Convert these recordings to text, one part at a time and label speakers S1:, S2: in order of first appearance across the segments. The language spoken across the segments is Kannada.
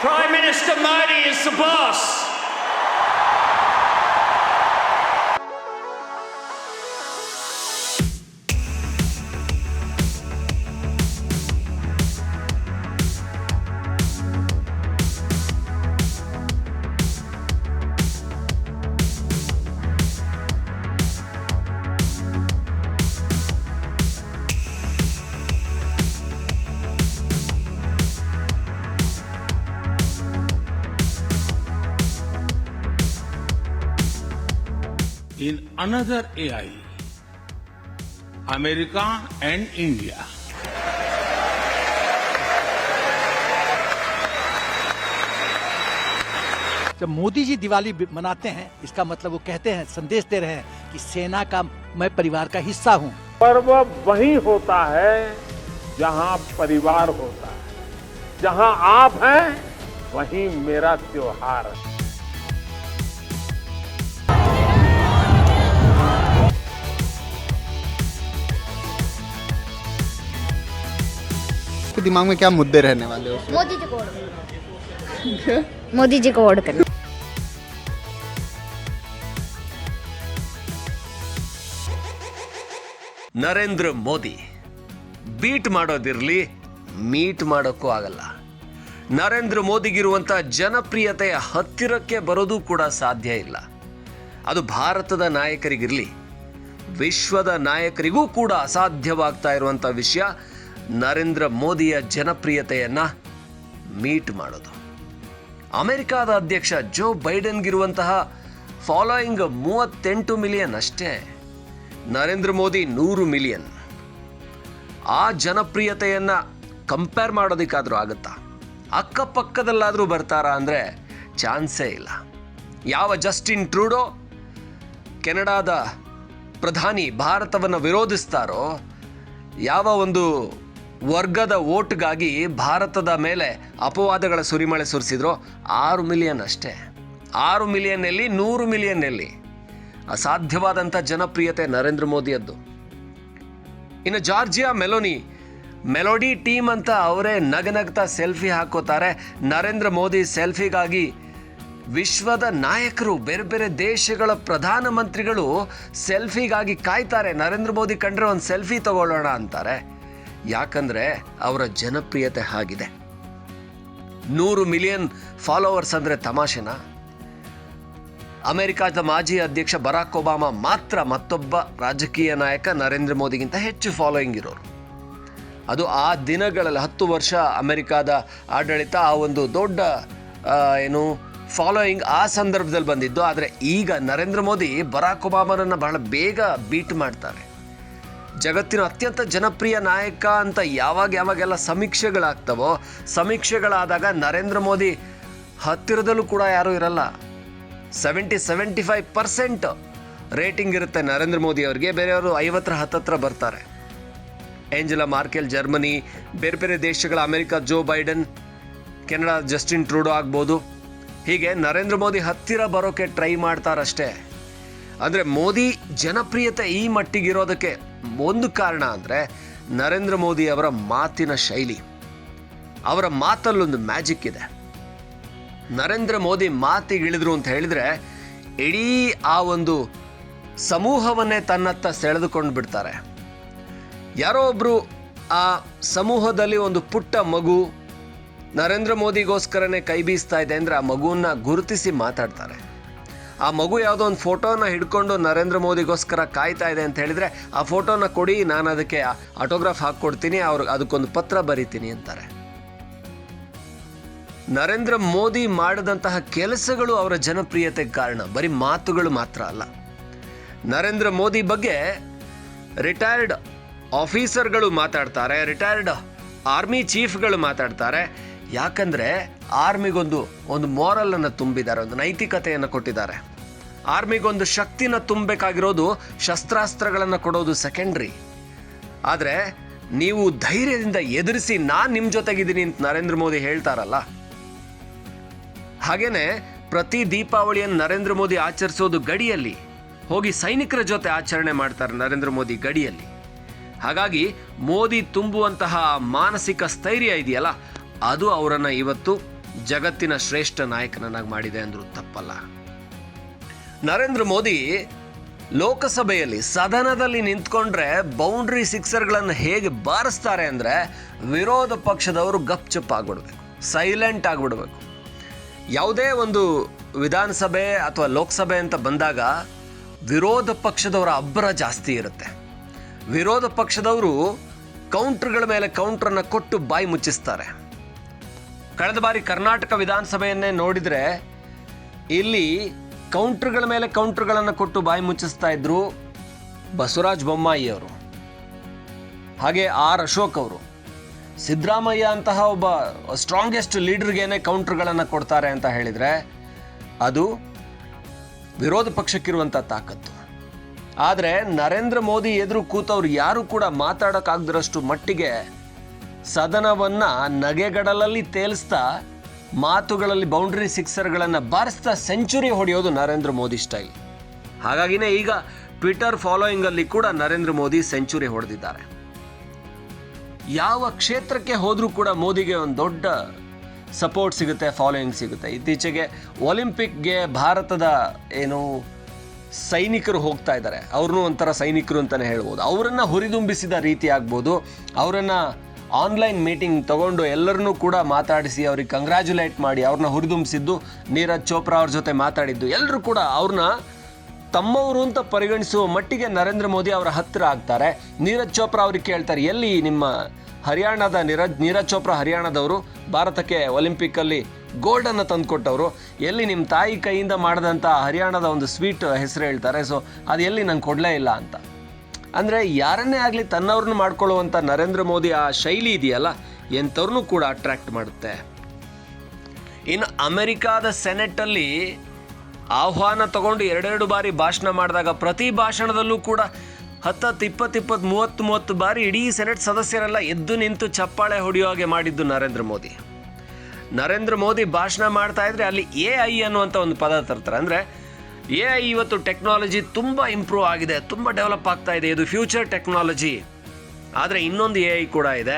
S1: Prime Minister Modi is the boss.
S2: Another AI, America and India.
S3: जब मोदी जी दिवाली मनाते हैं इसका मतलब वो कहते हैं संदेश दे रहे हैं कि सेना का मैं परिवार का हिस्सा हूँ।
S4: पर्व वही होता है जहाँ परिवार होता है। जहाँ आप हैं वहीं मेरा त्योहार है।
S5: आपके दिमाग में क्या मुद्दे रहने वाले हो
S6: मोदी जी को वोट करना मोदी जी को वोट करना
S7: ನರೇಂದ್ರ ಮೋದಿ ಬೀಟ್ ಮಾಡೋದಿರಲಿ ಮೀಟ್ ಮಾಡೋಕ್ಕೂ ಆಗಲ್ಲ ನರೇಂದ್ರ ಮೋದಿಗಿರುವಂಥ ಜನಪ್ರಿಯತೆಯ ಹತ್ತಿರಕ್ಕೆ ಬರೋದು ಕೂಡ ಸಾಧ್ಯ ಇಲ್ಲ ಅದು ಭಾರತದ ನಾಯಕರಿಗಿರಲಿ ವಿಶ್ವದ ನಾಯಕರಿಗೂ ಕೂಡ ಅಸಾಧ್ಯವಾಗ್ತಾ ಇರುವಂಥ ವಿಷಯ ನರೇಂದ್ರ ಮೋದಿಯ ಜನಪ್ರಿಯತೆಯನ್ನು ಮೀಟ್ ಮಾಡೋದು. ಅಮೆರಿಕಾದ ಅಧ್ಯಕ್ಷ ಜೋ ಬೈಡನ್ಗಿರುವಂತಹ ಫಾಲೋಯಿಂಗ್ ಮೂವತ್ತೆಂಟು ಮಿಲಿಯನ್ ಅಷ್ಟೇ. ನರೇಂದ್ರ ಮೋದಿ ನೂರು ಮಿಲಿಯನ್. ಆ ಜನಪ್ರಿಯತೆಯನ್ನು ಕಂಪೇರ್ ಮಾಡೋದಕ್ಕಾದರೂ ಆಗುತ್ತಾ? ಅಕ್ಕಪಕ್ಕದಲ್ಲಾದರೂ ಬರ್ತಾರಾ ಅಂದರೆ ಚಾನ್ಸೇ ಇಲ್ಲ. ಯಾವ ಜಸ್ಟಿನ್ ಟ್ರೂಡೋ ಕೆನಡಾದ ಪ್ರಧಾನಿ ಭಾರತವನ್ನು ವಿರೋಧಿಸ್ತಾರೋ, ಯಾವ ಒಂದು ವರ್ಗದ ಓಟ್ಗಾಗಿ ಭಾರತದ ಮೇಲೆ ಅಪವಾದಗಳ ಸುರಿಮಳೆ ಸುರಿಸಿದ್ರು. ಆರು ಮಿಲಿಯನ್ ಅಷ್ಟೇ. ಆರು ಮಿಲಿಯನ್ನಲ್ಲಿ ನೂರು ಮಿಲಿಯನ್ನಲ್ಲಿ ಅಸಾಧ್ಯವಾದಂಥ ಜನಪ್ರಿಯತೆ ನರೇಂದ್ರ ಮೋದಿಯದ್ದು. ಇನ್ನು ಜಾರ್ಜಿಯಾ ಮೆಲೋನಿ, ಮೆಲೋಡಿ ಟೀಮ್ ಅಂತ ಅವರೇ ನಗನಗ್ತಾ ಸೆಲ್ಫಿ ಹಾಕೋತಾರೆ. ನರೇಂದ್ರ ಮೋದಿ ಸೆಲ್ಫಿಗಾಗಿ ವಿಶ್ವದ ನಾಯಕರು, ಬೇರೆ ಬೇರೆ ದೇಶಗಳ ಪ್ರಧಾನಮಂತ್ರಿಗಳು ಸೆಲ್ಫಿಗಾಗಿ ಕಾಯ್ತಾರೆ. ನರೇಂದ್ರ ಮೋದಿ ಕಂಡ್ರೆ ಒಂದು ಸೆಲ್ಫಿ ತಗೊಳ್ಳೋಣ ಅಂತಾರೆ. ಯಾಕಂದ್ರೆ ಅವರ ಜನಪ್ರಿಯತೆ ಆಗಿದೆ. ನೂರು ಮಿಲಿಯನ್ ಫಾಲೋವರ್ಸ್ ಅಂದ್ರೆ ತಮಾಷೆನಾ? ಅಮೆರಿಕದ ಮಾಜಿ ಅಧ್ಯಕ್ಷ ಬರಾಕ್ ಒಬಾಮಾ ಮಾತ್ರ ಮತ್ತೊಬ್ಬ ರಾಜಕೀಯ ನಾಯಕ ನರೇಂದ್ರ ಮೋದಿಗಿಂತ ಹೆಚ್ಚು ಫಾಲೋಯಿಂಗ್ ಇರೋರು. ಅದು ಆ ದಿನಗಳಲ್ಲಿ ಹತ್ತು ವರ್ಷ ಅಮೆರಿಕಾದ ಆಡಳಿತ ಆ ಒಂದು ದೊಡ್ಡ ಏನು ಫಾಲೋಯಿಂಗ್ ಆ ಸಂದರ್ಭದಲ್ಲಿ ಬಂದಿದ್ದು. ಆದರೆ ಈಗ ನರೇಂದ್ರ ಮೋದಿ ಬರಾಕ್ ಒಬಾಮನನ್ನು ಬಹಳ ಬೇಗ ಬೀಟ್ ಮಾಡ್ತಾರೆ. ಜಗತ್ತಿನ ಅತ್ಯಂತ ಜನಪ್ರಿಯ ನಾಯಕ ಅಂತ ಯಾವಾಗ ಯಾವಾಗೆಲ್ಲ ಸಮೀಕ್ಷೆಗಳಾಗ್ತವೋ, ಸಮೀಕ್ಷೆಗಳಾದಾಗ ನರೇಂದ್ರ ಮೋದಿ ಹತ್ತಿರದಲ್ಲೂ ಕೂಡ ಯಾರೂ ಇರಲ್ಲ. Seventy seventy five percent rating ಇರುತ್ತೆ ನರೇಂದ್ರ ಮೋದಿ ಅವರಿಗೆ. ಬೇರೆಯವರು ಐವತ್ತರ ಹತ್ತತ್ರ ಬರ್ತಾರೆ. ಏಂಜಲಾ ಮಾರ್ಕೆಲ್, ಜರ್ಮನಿ, ಬೇರೆ ಬೇರೆ ದೇಶಗಳ America, Joe Biden, Canada, Justin Trudeau ಆಗ್ಬೋದು. ಹೀಗೆ ನರೇಂದ್ರ ಮೋದಿ ಹತ್ತಿರ ಬರೋಕ್ಕೆ ಟ್ರೈ ಮಾಡ್ತಾರಷ್ಟೇ. ಅಂದರೆ ಮೋದಿ ಜನಪ್ರಿಯತೆ ಈ ಮಟ್ಟಿಗಿರೋದಕ್ಕೆ ಒಂದು ಕಾರಣ ಅಂದರೆ ನರೇಂದ್ರ ಮೋದಿ ಅವರ ಮಾತಿನ ಶೈಲಿ. ಅವರ ಮಾತಲ್ಲೊಂದು ಮ್ಯಾಜಿಕ್ ಇದೆ. ನರೇಂದ್ರ ಮೋದಿ ಮಾತಿಗಿಳಿದ್ರು ಅಂತ ಹೇಳಿದರೆ ಇಡೀ ಆ ಒಂದು ಸಮೂಹವನ್ನೇ ತನ್ನತ್ತ ಸೆಳೆದುಕೊಂಡು ಬಿಡ್ತಾರೆ. ಯಾರೋ ಒಬ್ಬರು ಆ ಸಮೂಹದಲ್ಲಿ ಒಂದು ಪುಟ್ಟ ಮಗು ನರೇಂದ್ರ ಮೋದಿಗೋಸ್ಕರನೇ ಕೈ ಬೀಸ್ತಾ ಇದೆ ಅಂದರೆ ಆ ಮಗುವನ್ನ ಗುರುತಿಸಿ ಮಾತಾಡ್ತಾರೆ. ಆ ಮಗು ಯಾವುದೋ ಒಂದು ಫೋಟೋನ ಹಿಡ್ಕೊಂಡು ನರೇಂದ್ರ ಮೋದಿಗೋಸ್ಕರ ಕಾಯ್ತಾ ಇದೆ ಅಂತ ಹೇಳಿದ್ರೆ ಆ ಫೋಟೋನ ಕೊಡಿ, ನಾನು ಅದಕ್ಕೆ ಆಟೋಗ್ರಾಫ್ ಹಾಕ್ಕೊಡ್ತೀನಿ ಅವ್ರಿಗೆ ಅದಕ್ಕೊಂದು ಪತ್ರ ಬರೀತೀನಿ ಅಂತಾರೆ. ನರೇಂದ್ರ ಮೋದಿ ಮಾಡಿದಂತಹ ಕೆಲಸಗಳು ಅವರ ಜನಪ್ರಿಯತೆಗೆ ಕಾರಣ, ಬರೀ ಮಾತುಗಳು ಮಾತ್ರ ಅಲ್ಲ. ನರೇಂದ್ರ ಮೋದಿ ಬಗ್ಗೆ ರಿಟೈರ್ಡ್ ಆಫೀಸರ್ಗಳು ಮಾತಾಡ್ತಾರೆ ರಿಟೈರ್ಡ್ ಆರ್ಮಿ ಚೀಫ್ಗಳು ಮಾತಾಡ್ತಾರೆ. ಯಾಕಂದ್ರೆ ಆರ್ಮಿಗೊಂದು ಒಂದು ಮೋರಲನ್ನು ತುಂಬಿದ್ದಾರೆ, ಒಂದು ನೈತಿಕತೆಯನ್ನು ಕೊಟ್ಟಿದ್ದಾರೆ. ಆರ್ಮಿಗೊಂದು ಶಕ್ತಿನ ತುಂಬಬೇಕಾಗಿರೋದು ಶಸ್ತ್ರಾಸ್ತ್ರಗಳನ್ನು ಕೊಡೋದು ಸೆಕೆಂಡ್ರಿ ಆದರೆ ನೀವು ಧೈರ್ಯದಿಂದ ಎದುರಿಸಿ ನಾನು ನಿಮ್ಮ ಜೊತೆಗಿದ್ದೀನಿ ಅಂತ ನರೇಂದ್ರ ಮೋದಿ ಹೇಳ್ತಾರಲ್ಲ. ಹಾಗೇನೆ ಪ್ರತಿ ದೀಪಾವಳಿಯನ್ನು ನರೇಂದ್ರ ಮೋದಿ ಆಚರಿಸೋದು ಗಡಿಯಲ್ಲಿ, ಹೋಗಿ ಸೈನಿಕರ ಜೊತೆ ಆಚರಣೆ ಮಾಡ್ತಾರೆ ನರೇಂದ್ರ ಮೋದಿ ಗಡಿಯಲ್ಲಿ. ಹಾಗಾಗಿ ಮೋದಿ ತುಂಬುವಂತಹ ಮಾನಸಿಕ ಸ್ಥೈರ್ಯ ಇದೆಯಲ್ಲ, ಅದು ಅವರನ್ನು ಇವತ್ತು ಜಗತ್ತಿನ ಶ್ರೇಷ್ಠ ನಾಯಕನನ್ನಾಗಿ ಮಾಡಿದೆ ಅಂದರೂ ತಪ್ಪಲ್ಲ. ನರೇಂದ್ರ ಮೋದಿ ಲೋಕಸಭೆಯಲ್ಲಿ ಸದನದಲ್ಲಿ ನಿಂತ್ಕೊಂಡ್ರೆ ಬೌಂಡ್ರಿ ಸಿಕ್ಸರ್ಗಳನ್ನು ಹೇಗೆ ಬಾರಿಸ್ತಾರೆ ಅಂದರೆ ವಿರೋಧ ಪಕ್ಷದವರು ಗಪ್ಚಪ್ ಆಗಿಬಿಡ್ಬೇಕು ಸೈಲೆಂಟ್ ಆಗ್ಬಿಡ್ಬೇಕು. ಯಾವುದೇ ಒಂದು ವಿಧಾನಸಭೆ ಅಥವಾ ಲೋಕಸಭೆ ಅಂತ ಬಂದಾಗ ವಿರೋಧ ಪಕ್ಷದವರ ಅಬ್ಬರ ಜಾಸ್ತಿ ಇರುತ್ತೆ. ವಿರೋಧ ಪಕ್ಷದವರು ಕೌಂಟ್ರ್ಗಳ ಮೇಲೆ ಕೌಂಟ್ರನ್ನು ಕೊಟ್ಟು ಬಾಯಿ ಮುಚ್ಚಿಸ್ತಾರೆ. ಕಳೆದ ಬಾರಿ ಕರ್ನಾಟಕ ವಿಧಾನಸಭೆಯನ್ನೇ ನೋಡಿದರೆ ಇಲ್ಲಿ ಕೌಂಟ್ರ್ಗಳ ಮೇಲೆ ಕೌಂಟ್ರ್ಗಳನ್ನು ಕೊಟ್ಟು ಬಾಯಿ ಮುಚ್ಚಿಸ್ತಾ ಇದ್ರು ಬಸವರಾಜ ಬೊಮ್ಮಾಯಿ ಅವರು, ಹಾಗೆ ಆರ್ ಅಶೋಕ್ ಅವರು. ಸಿದ್ದರಾಮಯ್ಯ ಅಂತಹ ಒಬ್ಬ ಸ್ಟ್ರಾಂಗೆಸ್ಟ್ ಲೀಡರ್ಗೇನೆ ಕೌಂಟ್ರ್ಗಳನ್ನು ಕೊಡ್ತಾರೆ ಅಂತ ಹೇಳಿದರೆ ಅದು ವಿರೋಧ ಪಕ್ಷಕ್ಕಿರುವಂಥ ತಾಕತ್ತು. ಆದರೆ ನರೇಂದ್ರ ಮೋದಿ ಎದುರು ಕೂತವ್ರು ಯಾರೂ ಕೂಡ ಮಾತಾಡೋಕ್ಕಾಗದಿರೋಷ್ಟು ಮಟ್ಟಿಗೆ ಸದನವನ್ನ ನಗೆಗಡಲಲ್ಲಿ ತೇಲಿಸ್ತಾ ಮಾತುಗಳಲ್ಲಿ ಬೌಂಡ್ರಿ ಸಿಕ್ಸರ್ಗಳನ್ನು ಬಾರಿಸ್ತಾ ಸೆಂಚುರಿ ಹೊಡೆಯೋದು ನರೇಂದ್ರ ಮೋದಿ ಸ್ಟೈಲ್ ಹಾಗಾಗಿನೇ ಈಗ ಟ್ವಿಟರ್ ಫಾಲೋಯಿಂಗಲ್ಲಿ ಕೂಡ ನರೇಂದ್ರ ಮೋದಿ ಸೆಂಚುರಿ ಹೊಡೆದಿದ್ದಾರೆ. ಯಾವ ಕ್ಷೇತ್ರಕ್ಕೆ ಹೋದರೂ ಕೂಡ ಮೋದಿಗೆ ಒಂದು ದೊಡ್ಡ ಸಪೋರ್ಟ್ ಸಿಗುತ್ತೆ ಫಾಲೋಯಿಂಗ್ ಸಿಗುತ್ತೆ. ಇತ್ತೀಚೆಗೆ ಒಲಿಂಪಿಕ್ಗೆ ಭಾರತದ ಏನು ಸೈನಿಕರು ಹೋಗ್ತಾ ಇದ್ದಾರೆ. ಅವ್ರನ್ನೂ ಒಂಥರ ಸೈನಿಕರು ಅಂತಲೇ ಹೇಳ್ಬೋದು. ಅವರನ್ನು ಹುರಿದುಂಬಿಸಿದ ರೀತಿ ಆಗ್ಬೋದು. ಅವರನ್ನು ಆನ್ಲೈನ್ ಮೀಟಿಂಗ್ ತಗೊಂಡು ಎಲ್ಲರನ್ನೂ ಕೂಡ ಮಾತಾಡಿಸಿ ಅವ್ರಿಗೆ ಕಂಗ್ರ್ಯಾಚುಲೇಟ್ ಮಾಡಿ ಅವ್ರನ್ನ ಹುರಿದುಂಬಿಸಿದ್ದು ನೀರಜ್ ಚೋಪ್ರಾ ಅವ್ರ ಜೊತೆ ಮಾತಾಡಿದ್ದು. ಎಲ್ಲರೂ ಕೂಡ ಅವ್ರನ್ನ ತಮ್ಮವರು ಅಂತ ಪರಿಗಣಿಸುವ ಮಟ್ಟಿಗೆ ನರೇಂದ್ರ ಮೋದಿ ಅವರ ಹತ್ತಿರ ಆಗ್ತಾರೆ. ನೀರಜ್ ಚೋಪ್ರಾ ಅವ್ರಿಗೆ ಕೇಳ್ತಾರೆ, ಎಲ್ಲಿ ನಿಮ್ಮ ಹರಿಯಾಣದ ನೀರಜ್ ನೀರಜ್ ಚೋಪ್ರಾ ಹರಿಯಾಣದವರು, ಭಾರತಕ್ಕೆ ಒಲಿಂಪಿಕ್ಕಲ್ಲಿ ಗೋಲ್ಡನ್ನು ತಂದುಕೊಟ್ಟವರು, ಎಲ್ಲಿ ನಿಮ್ಮ ತಾಯಿ ಕೈಯಿಂದ ಮಾಡಿದಂಥ ಹರಿಯಾಣದ ಒಂದು ಸ್ವೀಟ್ ಹೆಸರು ಹೇಳ್ತಾರೆ. ಸೊ ಅದು ಎಲ್ಲಿ ನಂಗೆ ಕೊಡಲೇ ಇಲ್ಲ ಅಂತ. ಅಂದರೆ ಯಾರನ್ನೇ ಆಗಲಿ ತನ್ನವ್ರನ್ನ ಮಾಡ್ಕೊಳ್ಳುವಂಥ ನರೇಂದ್ರ ಮೋದಿ ಆ ಶೈಲಿ ಇದೆಯಲ್ಲ, ಎಂಥವ್ರನ್ನೂ ಕೂಡ ಅಟ್ರ್ಯಾಕ್ಟ್ ಮಾಡುತ್ತೆ. ಇನ್ನು ಅಮೆರಿಕಾದ ಸೆನೆಟಲ್ಲಿ ಆಹ್ವಾನ ತಗೊಂಡು ಎರಡೆರಡು ಬಾರಿ ಭಾಷಣ ಮಾಡಿದಾಗ ಪ್ರತಿ ಭಾಷಣದಲ್ಲೂ ಕೂಡ ಹತ್ತತ್ತು, ಇಪ್ಪತ್ತು ಇಪ್ಪತ್ತು, ಮೂವತ್ತು ಮೂವತ್ತು ಬಾರಿ ಇಡೀ ಸೆನೆಟ್ ಸದಸ್ಯರೆಲ್ಲ ಎದ್ದು ನಿಂತು ಚಪ್ಪಾಳೆ ಹೊಡೆಯೋ ಹಾಗೆ ಮಾಡಿದ್ದು ನರೇಂದ್ರ ಮೋದಿ. ನರೇಂದ್ರ ಮೋದಿ ಭಾಷಣ ಮಾಡ್ತಾ ಇದ್ರೆ ಅಲ್ಲಿ ಎ ಐ ಅನ್ನುವಂಥ ಒಂದು ಪದ ತರ್ತಾರೆ. ಅಂದರೆ ಎ ಐ ಇವತ್ತು ಟೆಕ್ನಾಲಜಿ ತುಂಬ ಇಂಪ್ರೂವ್ ಆಗಿದೆ, ತುಂಬ ಡೆವಲಪ್ ಆಗ್ತಾ ಇದೆ. ಇದು ಫ್ಯೂಚರ್ ಟೆಕ್ನಾಲಜಿ. ಆದರೆ ಇನ್ನೊಂದು ಎ ಐ ಕೂಡ ಇದೆ,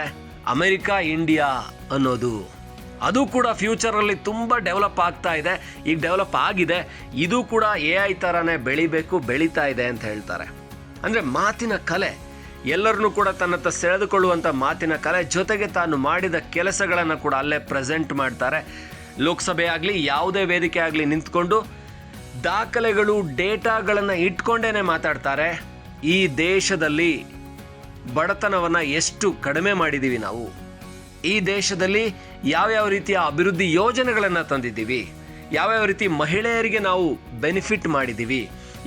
S7: ಅಮೆರಿಕಾ, ಇಂಡಿಯಾ ಅನ್ನೋದು. ಅದು ಕೂಡ ಫ್ಯೂಚರಲ್ಲಿ ತುಂಬ ಡೆವಲಪ್ ಆಗ್ತಾ ಇದೆ. ಈಗ ಡೆವಲಪ್ ಆಗಿದೆ, ಇದು ಕೂಡ ಎ ಐ ಥರನೇ ಬೆಳಿಬೇಕು, ಬೆಳೀತಾ ಇದೆ ಅಂತ ಹೇಳ್ತಾರೆ. ಅಂದರೆ ಮಾತಿನ ಕಲೆ. ಎಲ್ಲರನ್ನೂ ಕೂಡ ತನ್ನತ್ತ ಸೆಳೆದುಕೊಳ್ಳುವಂಥ ಮಾತಿನ ಕಲೆ. ಜೊತೆಗೆ ತಾನು ಮಾಡಿದ ಕೆಲಸಗಳನ್ನು ಕೂಡ ಅಲ್ಲೇ ಪ್ರೆಸೆಂಟ್ ಮಾಡ್ತಾರೆ. ಲೋಕಸಭೆ ಆಗಲಿ, ಯಾವುದೇ ವೇದಿಕೆ ಆಗಲಿ ನಿಂತ್ಕೊಂಡು ದಾಖಲೆಗಳು, ಡೇಟಾಗಳನ್ನು ಇಟ್ಕೊಂಡೇನೆ ಮಾತಾಡ್ತಾರೆ. ಈ ದೇಶದಲ್ಲಿ ಬಡತನವನ್ನು ಎಷ್ಟು ಕಡಿಮೆ ಮಾಡಿದ್ದೀವಿ ನಾವು. ಈ ದೇಶದಲ್ಲಿ ಯಾವ್ಯಾವ ರೀತಿಯ ಅಭಿವೃದ್ಧಿ ಯೋಜನೆಗಳನ್ನು ತಂದಿದ್ದೀವಿ. ಯಾವ್ಯಾವ ರೀತಿ ಮಹಿಳೆಯರಿಗೆ ನಾವು ಬೆನಿಫಿಟ್ ಮಾಡಿದ್ದೀವಿ.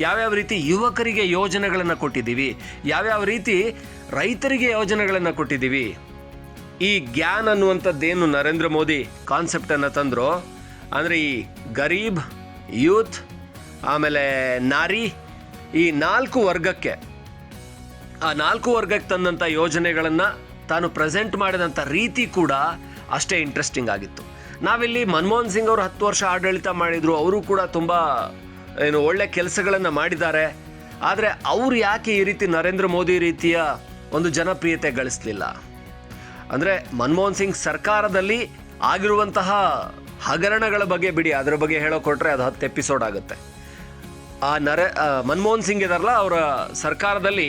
S7: ಯಾವ್ಯಾವ ರೀತಿ ಯುವಕರಿಗೆ ಯೋಜನೆಗಳನ್ನು ಕೊಟ್ಟಿದ್ದೀವಿ. ಯಾವ್ಯಾವ ರೀತಿ ರೈತರಿಗೆ ಯೋಜನೆಗಳನ್ನು ಕೊಟ್ಟಿದ್ದೀವಿ. ಈ ಗ್ಯಾನ್ ಅನ್ನುವಂಥದ್ದೇನು ನರೇಂದ್ರ ಮೋದಿ ಕಾನ್ಸೆಪ್ಟನ್ನು ತಂದರು? ಅಂದರೆ ಈ ಗರೀಬ್, ಯೂತ್ ಆಮೇಲೆ ನಾರಿ, ಈ ನಾಲ್ಕು ವರ್ಗಕ್ಕೆ, ಆ ನಾಲ್ಕು ವರ್ಗಕ್ಕೆ ತಂದಂಥ ಯೋಜನೆಗಳನ್ನು ತಾನು ಪ್ರೆಸೆಂಟ್ ಮಾಡಿದಂಥ ರೀತಿ ಕೂಡ ಅಷ್ಟೇ ಇಂಟ್ರೆಸ್ಟಿಂಗ್ ಆಗಿತ್ತು. ನಾವಿಲ್ಲಿ ಮನಮೋಹನ್ ಸಿಂಗ್ ಅವರು ಹತ್ತು ವರ್ಷ ಆಡಳಿತ ಮಾಡಿದರು, ಅವರು ಕೂಡ ತುಂಬ, ಏನು, ಒಳ್ಳೆ ಕೆಲಸಗಳನ್ನು ಮಾಡಿದ್ದಾರೆ. ಆದರೆ ಅವ್ರು ಯಾಕೆ ಈ ರೀತಿ ನರೇಂದ್ರ ಮೋದಿ ರೀತಿಯ ಒಂದು ಜನಪ್ರಿಯತೆ ಗಳಿಸಲಿಲ್ಲ? ಅಂದರೆ ಮನಮೋಹನ್ ಸಿಂಗ್ ಸರ್ಕಾರದಲ್ಲಿ ಆಗಿರುವಂತಹ ಹಗರಣಗಳ ಬಗ್ಗೆ ಬಿಡಿ, ಅದರ ಬಗ್ಗೆ ಹೇಳೋ ಕೊಟ್ಟರೆ ಅದು ಹತ್ತು ಎಪಿಸೋಡ್ ಆಗುತ್ತೆ. ಆ ನರ ಮನಮೋಹನ್ ಸಿಂಗ್ ಇದಾರಲ್ಲ, ಅವರ ಸರ್ಕಾರದಲ್ಲಿ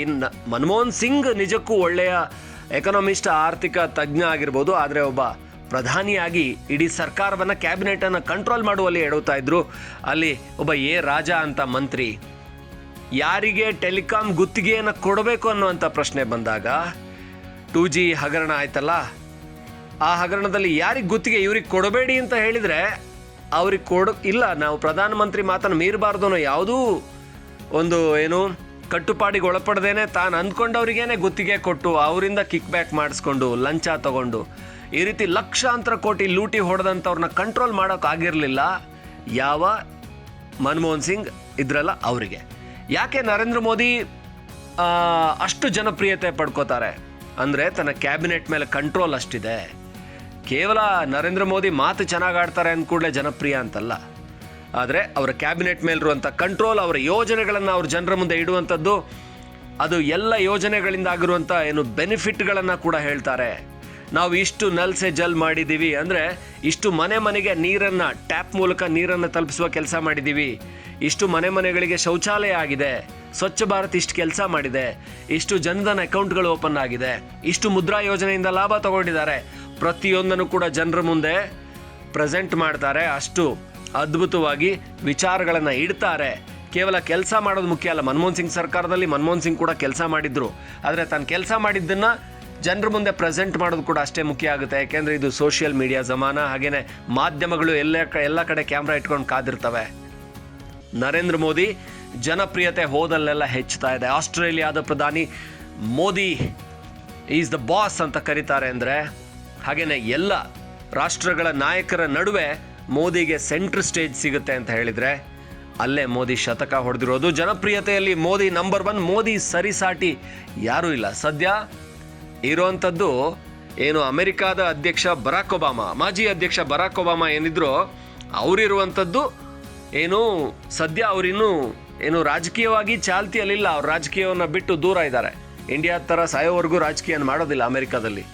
S7: ಮನಮೋಹನ್ ಸಿಂಗ್ ನಿಜಕ್ಕೂ ಒಳ್ಳೆಯ ಎಕನಾಮಿಸ್ಟ್, ಆರ್ಥಿಕ ತಜ್ಞ ಆಗಿರ್ಬೋದು, ಆದರೆ ಒಬ್ಬ ಪ್ರಧಾನಿಯಾಗಿ ಇಡೀ ಸರ್ಕಾರವನ್ನು, ಕ್ಯಾಬಿನೆಟನ್ನು ಕಂಟ್ರೋಲ್ ಮಾಡುವಲ್ಲಿ ಎಡುತ್ತಾ ಇದ್ರು. ಅಲ್ಲಿ ಒಬ್ಬ ಎ ರಾಜ ಅಂತ ಮಂತ್ರಿ. ಯಾರಿಗೆ ಟೆಲಿಕಾಂ ಗುತ್ತಿಗೆಯನ್ನು ಕೊಡಬೇಕು ಅನ್ನುವಂಥ ಪ್ರಶ್ನೆ ಬಂದಾಗ ಟೂ ಜಿ ಹಗರಣ ಆಯ್ತಲ್ಲ? ಆ ಹಗರಣದಲ್ಲಿ ಯಾರಿಗೆ ಗುತ್ತಿಗೆ ಇವ್ರಿಗೆ ಕೊಡಬೇಡಿ ಅಂತ ಹೇಳಿದರೆ ಅವ್ರಿಗೆ ಕೊಡ, ಇಲ್ಲ, ನಾವು ಪ್ರಧಾನಮಂತ್ರಿ ಮಾತನ್ನು ಮೀರಬಾರ್ದು ಅನ್ನೋ ಯಾವುದೂ ಒಂದು ಏನು ಕಟ್ಟುಪಾಡಿಗೆ ಒಳಪಡ್ದೇನೆ ತಾನು ಅಂದ್ಕೊಂಡವ್ರಿಗೇನೆ ಗುತ್ತಿಗೆ ಕೊಟ್ಟು ಅವರಿಂದ ಕಿಕ್ ಬ್ಯಾಕ್ ಮಾಡಿಸ್ಕೊಂಡು, ಲಂಚ ತಗೊಂಡು, ಈ ರೀತಿ ಲಕ್ಷಾಂತರ ಕೋಟಿ ಲೂಟಿ ಹೊಡೆದಂಥವ್ರನ್ನ ಕಂಟ್ರೋಲ್ ಮಾಡೋಕ್ಕಾಗಿರಲಿಲ್ಲ ಯಾವ ಮನಮೋಹನ್ ಸಿಂಗ್ ಇದ್ರಲ್ಲ ಅವರಿಗೆ. ಯಾಕೆ ನರೇಂದ್ರ ಮೋದಿ ಅಷ್ಟು ಜನಪ್ರಿಯತೆ ಪಡ್ಕೋತಾರೆ? ಅಂದರೆ ತನ್ನ ಕ್ಯಾಬಿನೆಟ್ ಮೇಲೆ ಕಂಟ್ರೋಲ್ ಅಷ್ಟಿದೆ. ಕೇವಲ ನರೇಂದ್ರ ಮೋದಿ ಮಾತು ಚೆನ್ನಾಗಿ ಆಡ್ತಾರೆ ಅಂದ ಕೂಡಲೇ ಜನಪ್ರಿಯ ಅಂತಲ್ಲ. ಆದರೆ ಅವರ ಕ್ಯಾಬಿನೆಟ್ ಮೇಲಿರುವಂಥ ಕಂಟ್ರೋಲ್ ಅವರ ಯೋಜನೆಗಳನ್ನು ಅವ್ರ ಜನರ ಮುಂದೆ ಇಡುವಂಥದ್ದು, ಅದು ಎಲ್ಲ ಯೋಜನೆಗಳಿಂದ ಆಗಿರುವಂಥ ಏನು ಬೆನಿಫಿಟ್ಗಳನ್ನು ಕೂಡ ಹೇಳ್ತಾರೆ. ನಾವು ಇಷ್ಟು ನಲ್ಸೆ ಜಲ್ ಮಾಡಿದ್ದೀವಿ ಅಂದರೆ ಇಷ್ಟು ಮನೆ ಮನೆಗೆ ನೀರನ್ನು ಟ್ಯಾಪ್ ಮೂಲಕ ನೀರನ್ನು ತಲುಪಿಸುವ ಕೆಲಸ ಮಾಡಿದ್ದೀವಿ ಇಷ್ಟು ಮನೆ ಮನೆಗಳಿಗೆ ಶೌಚಾಲಯ ಆಗಿದೆ, ಸ್ವಚ್ಛ ಭಾರತ್ ಇಷ್ಟು ಕೆಲಸ ಮಾಡಿದೆ. ಇಷ್ಟು ಜನಧನ್ ಅಕೌಂಟ್ಗಳು ಓಪನ್ ಆಗಿದೆ. ಇಷ್ಟು ಮುದ್ರಾ ಯೋಜನೆಯಿಂದ ಲಾಭ ತಗೊಂಡಿದ್ದಾರೆ. ಪ್ರತಿಯೊಂದನ್ನು ಕೂಡ ಜನರ ಮುಂದೆ ಪ್ರೆಸೆಂಟ್ ಮಾಡ್ತಾರೆ. ಅಷ್ಟು ಅದ್ಭುತವಾಗಿ ವಿಚಾರಗಳನ್ನು ಇಡ್ತಾರೆ. ಕೇವಲ ಕೆಲಸ ಮಾಡೋದು ಮುಖ್ಯ ಅಲ್ಲ. ಮನಮೋಹನ್ ಸಿಂಗ್ ಸರ್ಕಾರದಲ್ಲಿ ಮನಮೋಹನ್ ಸಿಂಗ್ ಕೂಡ ಕೆಲಸ ಮಾಡಿದ್ರು. ಆದರೆ ತಾನು ಕೆಲಸ ಮಾಡಿದ್ದನ್ನು ಜನರ ಮುಂದೆ ಪ್ರೆಸೆಂಟ್ ಮಾಡೋದು ಕೂಡ ಅಷ್ಟೇ ಮುಖ್ಯ ಆಗುತ್ತೆ. ಯಾಕೆಂದರೆ ಇದು ಸೋಷಿಯಲ್ ಮೀಡಿಯಾ ಜಮಾನ. ಹಾಗೆಯೇ ಮಾಧ್ಯಮಗಳು ಎಲ್ಲ ಎಲ್ಲ ಕಡೆ ಕ್ಯಾಮ್ರಾ ಇಟ್ಕೊಂಡು ಕಾದಿರ್ತವೆ. ನರೇಂದ್ರ ಮೋದಿ ಜನಪ್ರಿಯತೆ ಹೋದಲ್ಲೆಲ್ಲ ಹೆಚ್ಚುತ್ತಾ ಇದೆ. ಆಸ್ಟ್ರೇಲಿಯಾದ ಪ್ರಧಾನಿ ಮೋದಿ ಈಸ್ ದ ಬಾಸ್ ಅಂತ ಕರೀತಾರೆ ಅಂದರೆ ಹಾಗೆಯೇ ಎಲ್ಲ ರಾಷ್ಟ್ರಗಳ ನಾಯಕರ ನಡುವೆ ಮೋದಿಗೆ ಸೆಂಟ್ರ್ ಸ್ಟೇಜ್ ಸಿಗುತ್ತೆ ಅಂತ ಹೇಳಿದರೆ ಅಲ್ಲೇ ಮೋದಿ ಶತಕ ಹೊಡೆದಿರೋದು. ಜನಪ್ರಿಯತೆಯಲ್ಲಿ ಮೋದಿ ನಂಬರ್ ಒನ್ ಮೋದಿ ಸರಿಸಾಟಿ ಯಾರೂ ಇಲ್ಲ. ಸದ್ಯ ಇರೋವಂಥದ್ದು ಏನು ಅಮೆರಿಕಾದ ಅಧ್ಯಕ್ಷ ಬರಾಕ್ ಒಬಾಮಾ, ಮಾಜಿ ಅಧ್ಯಕ್ಷ ಬರಾಕ್ ಒಬಾಮಾ ಏನಿದ್ರು ಅವರಿರುವಂಥದ್ದು ಏನು ಸದ್ಯ ಅವರಿನ್ನೂ ಏನು ರಾಜಕೀಯವಾಗಿ ಚಾಲ್ತಿಯಲ್ಲಿಲ್ಲ. ಅವ್ರ ರಾಜಕೀಯವನ್ನು ಬಿಟ್ಟು ದೂರ ಇದ್ದಾರೆ. ಇಂಡಿಯಾ ಥರ ಸಾಯೋವರೆಗೂ ರಾಜಕೀಯ ಮಾಡೋದಿಲ್ಲ ಅಮೆರಿಕಾದಲ್ಲಿ.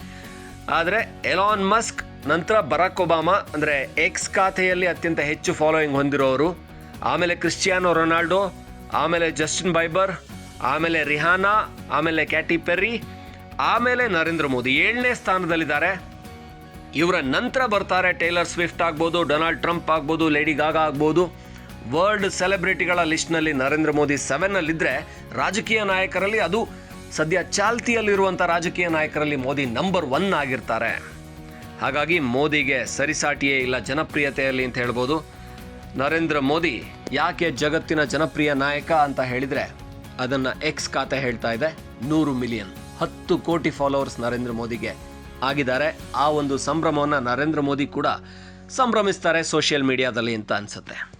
S7: ಆದರೆ ಎಲಾನ್ ಮಸ್ಕ್, ನಂತರ ಬರಾಕ್ ಒಬಾಮಾ, ಅಂದರೆ ಎಕ್ಸ್ ಖಾತೆಯಲ್ಲಿ ಅತ್ಯಂತ ಹೆಚ್ಚು ಫಾಲೋಯಿಂಗ್ ಹೊಂದಿರೋರು. ಆಮೇಲೆ ಕ್ರಿಸ್ಟಿಯಾನೋ ರೊನಾಲ್ಡೋ, ಆಮೇಲೆ ಜಸ್ಟಿನ್ ಬೈಬರ್, ಆಮೇಲೆ ರಿಹಾನಾ, ಆಮೇಲೆ ಕ್ಯಾಟಿ ಪೆರ್ರಿ, ಆಮೇಲೆ ನರೇಂದ್ರ ಮೋದಿ. ಏಳನೇ ಸ್ಥಾನದಲ್ಲಿದ್ದಾರೆ. ಇವರ ನಂತರ ಬರ್ತಾರೆ ಟೇಲರ್ ಸ್ವಿಫ್ಟ್ ಆಗ್ಬೋದು, ಡೊನಾಲ್ಡ್ ಟ್ರಂಪ್ ಆಗ್ಬೋದು, ಲೇಡಿ ಗಾಗಾ ಆಗ್ಬೋದು. ವರ್ಲ್ಡ್ ಸೆಲೆಬ್ರಿಟಿಗಳ ಲಿಸ್ಟ್ನಲ್ಲಿ ನರೇಂದ್ರ ಮೋದಿ ಸೆವೆನ್ನಲ್ಲಿದ್ದರೆ ರಾಜಕೀಯ ನಾಯಕರಲ್ಲಿ ಅದು ಸದ್ಯ ಚಾಲ್ತಿಯಲ್ಲಿರುವಂಥ ರಾಜಕೀಯ ನಾಯಕರಲ್ಲಿ ಮೋದಿ ನಂಬರ್ ಒನ್ ಆಗಿರ್ತಾರೆ. ಹಾಗಾಗಿ ಮೋದಿಗೆ ಸರಿಸಾಟಿಯೇ ಇಲ್ಲ ಜನಪ್ರಿಯತೆಯಲ್ಲಿ ಅಂತ ಹೇಳ್ಬೋದು. ನರೇಂದ್ರ ಮೋದಿ ಯಾಕೆ ಜಗತ್ತಿನ ಜನಪ್ರಿಯ ನಾಯಕ ಅಂತ ಹೇಳಿದರೆ ಅದನ್ನು ಎಕ್ಸ್ ಖಾತೆ ಹೇಳ್ತಾ ಇದೆ. ನೂರು ಮಿಲಿಯನ್ ಹತ್ತು ಕೋಟಿ ಫಾಲೋವರ್ಸ್ ನರೇಂದ್ರ ಮೋದಿಗೆ ಆಗಿದ್ದಾರೆ. ಆ ಒಂದು ಸಂಭ್ರಮವನ್ನು ನರೇಂದ್ರ ಮೋದಿ ಕೂಡ ಸಂಭ್ರಮಿಸ್ತಾರೆ ಸೋಷಿಯಲ್ ಮೀಡಿಯಾದಲ್ಲಿ ಅಂತ ಅನ್ಸುತ್ತೆ.